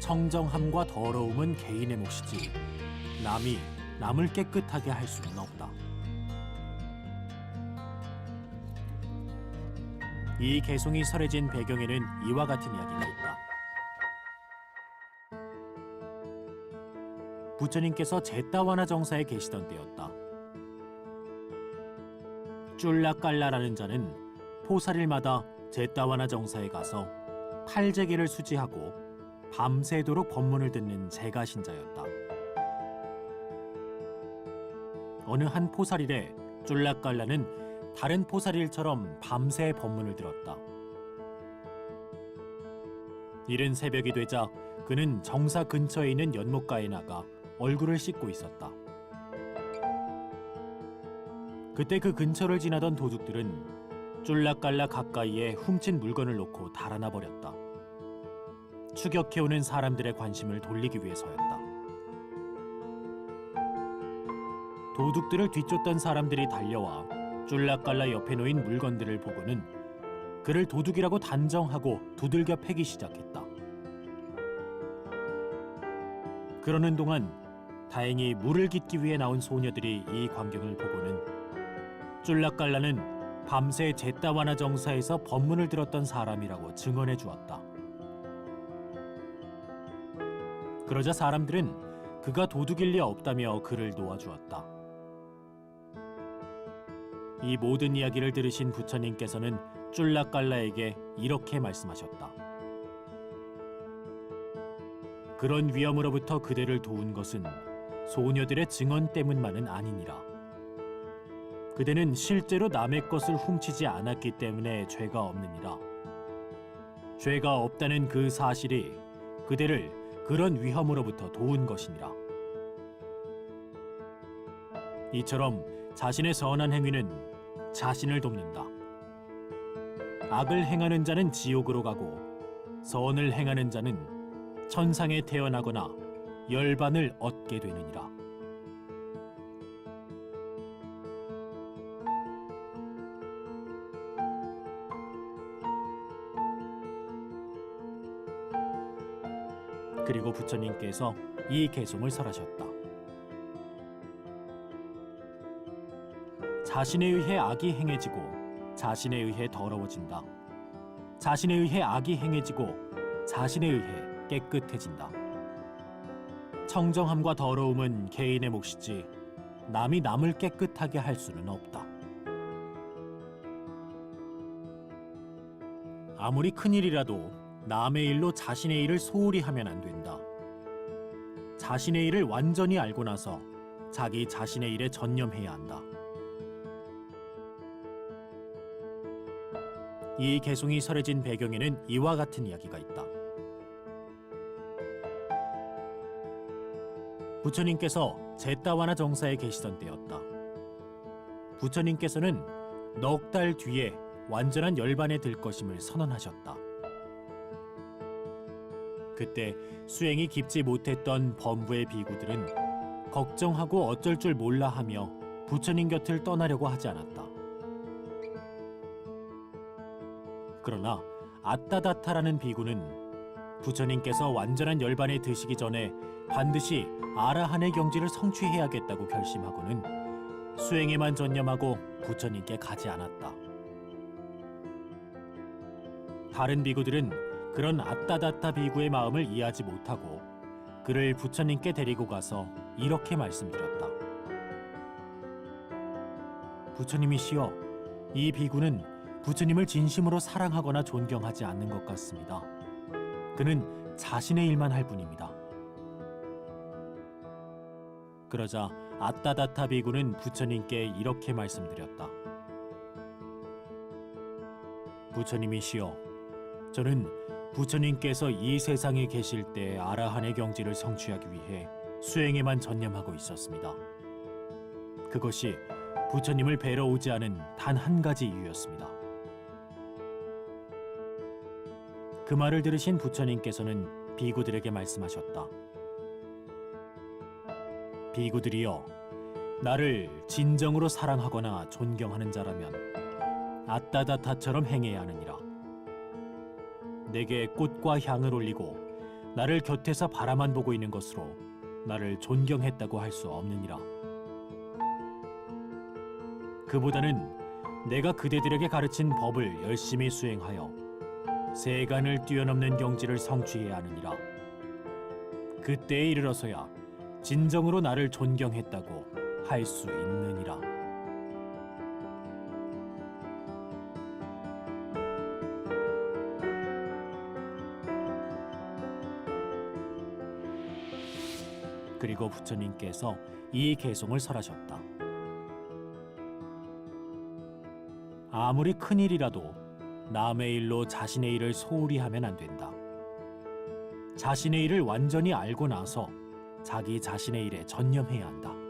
청정함과 더러움은 개인의 몫이지 남이 남을 깨끗하게 할 수는 없다. 이 개송이 설해진 배경에는 이와 같은 이야기가 있다. 부처님께서 제따와나 정사에 계시던 때였다. 쫄라깔라라는 자는 포살일마다 제따와나 정사에 가서 팔재기를 수지하고 밤새도록 법문을 듣는 재가신자였다. 어느 한 포살일에 쫄라깔라는 다른 포살일처럼 밤새 법문을 들었다. 이른 새벽이 되자 그는 정사 근처에 있는 연못가에 나가 얼굴을 씻고 있었다. 그때 그 근처를 지나던 도둑들은 쫄락깔락 가까이에 훔친 물건을 놓고 달아나 버렸다. 추격해오는 사람들의 관심을 돌리기 위해서였다. 도둑들을 뒤쫓던 사람들이 달려와 쫄락깔라 옆에 놓인 물건들을 보고는 그를 도둑이라고 단정하고 두들겨 패기 시작했다. 그러는 동안 다행히 물을 깃기 위해 나온 소녀들이 이 광경을 보고는 쫄락깔라는 밤새 제따와나 정사에서 법문을 들었던 사람이라고 증언해 주었다. 그러자 사람들은 그가 도둑일 리 없다며 그를 놓아주었다. 이 모든 이야기를 들으신 부처님께서는 쫄락깔라에게 이렇게 말씀하셨다. 그런 위험으로부터 그대를 도운 것은 소녀들의 증언 때문만은 아니니라. 그대는 실제로 남의 것을 훔치지 않았기 때문에 죄가 없느니라. 죄가 없다는 그 사실이 그대를 그런 위험으로부터 도운 것이니라. 이처럼 자신의 선한 행위는 자신을 돕는다. 악을 행하는 자는 지옥으로 가고 선을 행하는 자는 천상에 태어나거나 열반을 얻게 되느니라. 그리고 부처님께서 이 개송을 설하셨다. 자신에 의해 악이 행해지고 자신에 의해 더러워진다. 자신에 의해 악이 행해지고 자신에 의해 깨끗해진다. 청정함과 더러움은 개인의 몫이지 남이 남을 깨끗하게 할 수는 없다. 아무리 큰 일이라도 남의 일로 자신의 일을 소홀히 하면 안 된다. 자신의 일을 완전히 알고 나서 자기 자신의 일에 전념해야 한다. 이 개송이 설해진 배경에는 이와 같은 이야기가 있다. 부처님께서 제따와나 정사에 계시던 때였다. 부처님께서는 넉 달 뒤에 완전한 열반에 들 것임을 선언하셨다. 그때 수행이 깊지 못했던 범부의 비구들은 걱정하고 어쩔 줄 몰라 하며 부처님 곁을 떠나려고 하지 않았다. 그러나 아따다타라는 비구는 부처님께서 완전한 열반에 드시기 전에 반드시 아라한의 경지를 성취해야겠다고 결심하고는 수행에만 전념하고 부처님께 가지 않았다. 다른 비구들은 그런 아따다타 비구의 마음을 이해하지 못하고 그를 부처님께 데리고 가서 이렇게 말씀드렸다. 부처님이시여, 이 비구는 부처님을 진심으로 사랑하거나 존경하지 않는 것 같습니다. 그는 자신의 일만 할 뿐입니다. 그러자 아따다타 비구는 부처님께 이렇게 말씀드렸다. 부처님이시여, 저는 부처님께서 이 세상에 계실 때 아라한의 경지를 성취하기 위해 수행에만 전념하고 있었습니다. 그것이 부처님을 뵈러 오지 않은 단 한 가지 이유였습니다. 그 말을 들으신 부처님께서는 비구들에게 말씀하셨다. 비구들이여, 나를 진정으로 사랑하거나 존경하는 자라면 아따다타처럼 행해야 하느니라. 내게 꽃과 향을 올리고 나를 곁에서 바라만 보고 있는 것으로 나를 존경했다고 할 수 없느니라. 그보다는 내가 그대들에게 가르친 법을 열심히 수행하여 세간을 뛰어넘는 경지를 성취해야 하느니라. 그때에 이르러서야 진정으로 나를 존경했다고 할 수 있느니라. 그리고 부처님께서 이 개송을 설하셨다. 아무리 큰 일이라도 남의 일로 자신의 일을 소홀히 하면 안 된다. 자신의 일을 완전히 알고 나서 자기 자신의 일에 전념해야 한다.